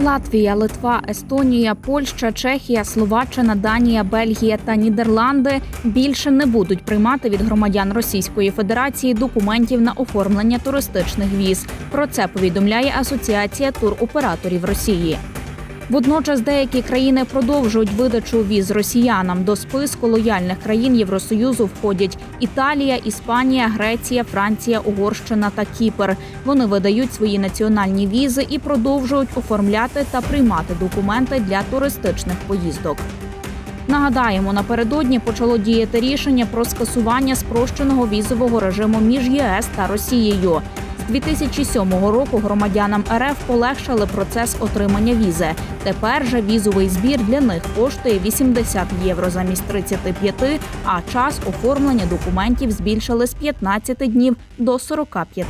Латвія, Литва, Естонія, Польща, Чехія, Словаччина, Данія, Бельгія та Нідерланди більше не будуть приймати від громадян Російської Федерації документів на оформлення туристичних віз. Про це повідомляє Асоціація туроператорів Росії. Водночас деякі країни продовжують видачу віз росіянам. До списку лояльних країн Євросоюзу входять Італія, Іспанія, Греція, Франція, Угорщина та Кіпр. Вони видають свої національні візи і продовжують оформляти та приймати документи для туристичних поїздок. Нагадаємо, напередодні почало діяти рішення про скасування спрощеного візового режиму між ЄС та Росією. З 2007 року громадянам РФ полегшили процес отримання візи. Тепер же візовий збір для них коштує 80 євро замість 35, а час оформлення документів збільшили з 15 днів до 45.